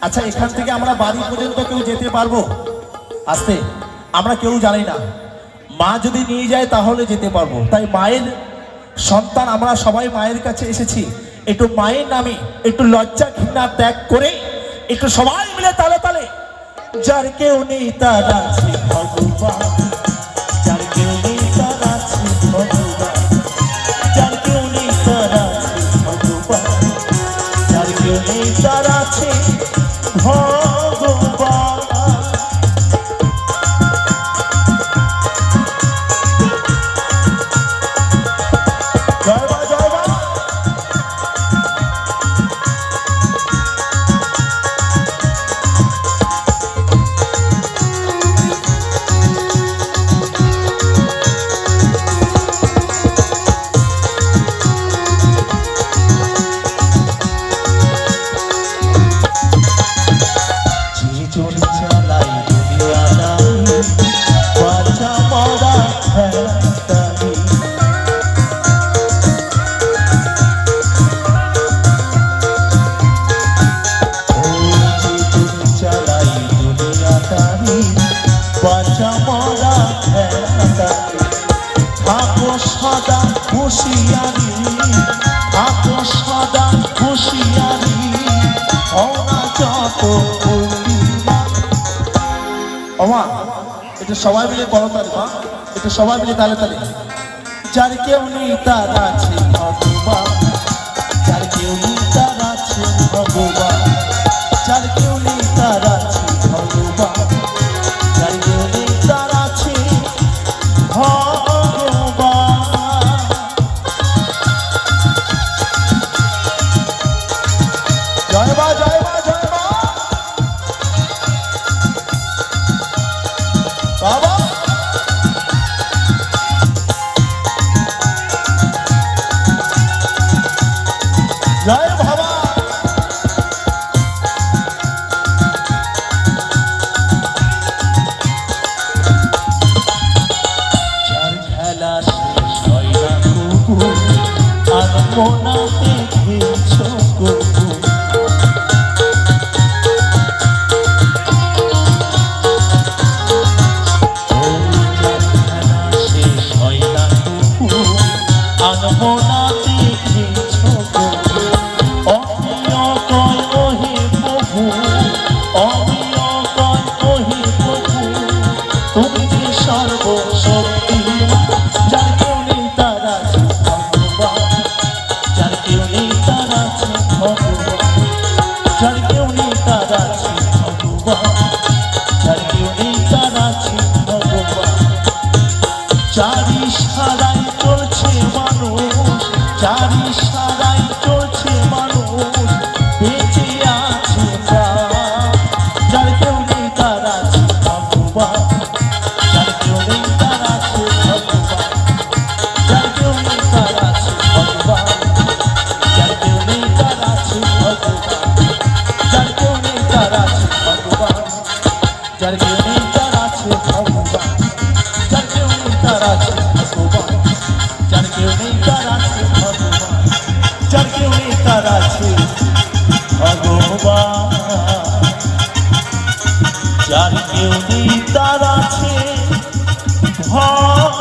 আচ্ছা এখান থেকে আমরা বাড়ি পর্যন্ত কেউ যেতে পারব? আসতে, আমরা কেউ জানি না। মা যদি নিয়ে যায় তাহলে যেতে পারব। তাই মায়ের সন্তান, আমরা সবাই মায়ের কাছে এসেছি। একটু মায়ের নামে, একটু লজ্জা ঘৃণা ত্যাগ করে, একটু সবাই মিলে তালে তালে। যার কেউ নেই তার আছে ভগবান। সদা হুঁশিয়ারি থাকো সদা হুঁশিয়ারি ওনা যত ওমা এটা সবাই মিলে তালে, মা। এটা সবাই মিলে তালে তালে। যার কেউ নেই তার আছে ভগবান। যার কেউ নেই তার আছে ভগবান। মোনা দেখেছ কবু আনমোনা দেখেছ কবু অন্য কয় হে প্রভু অন্য তার আছে ভয়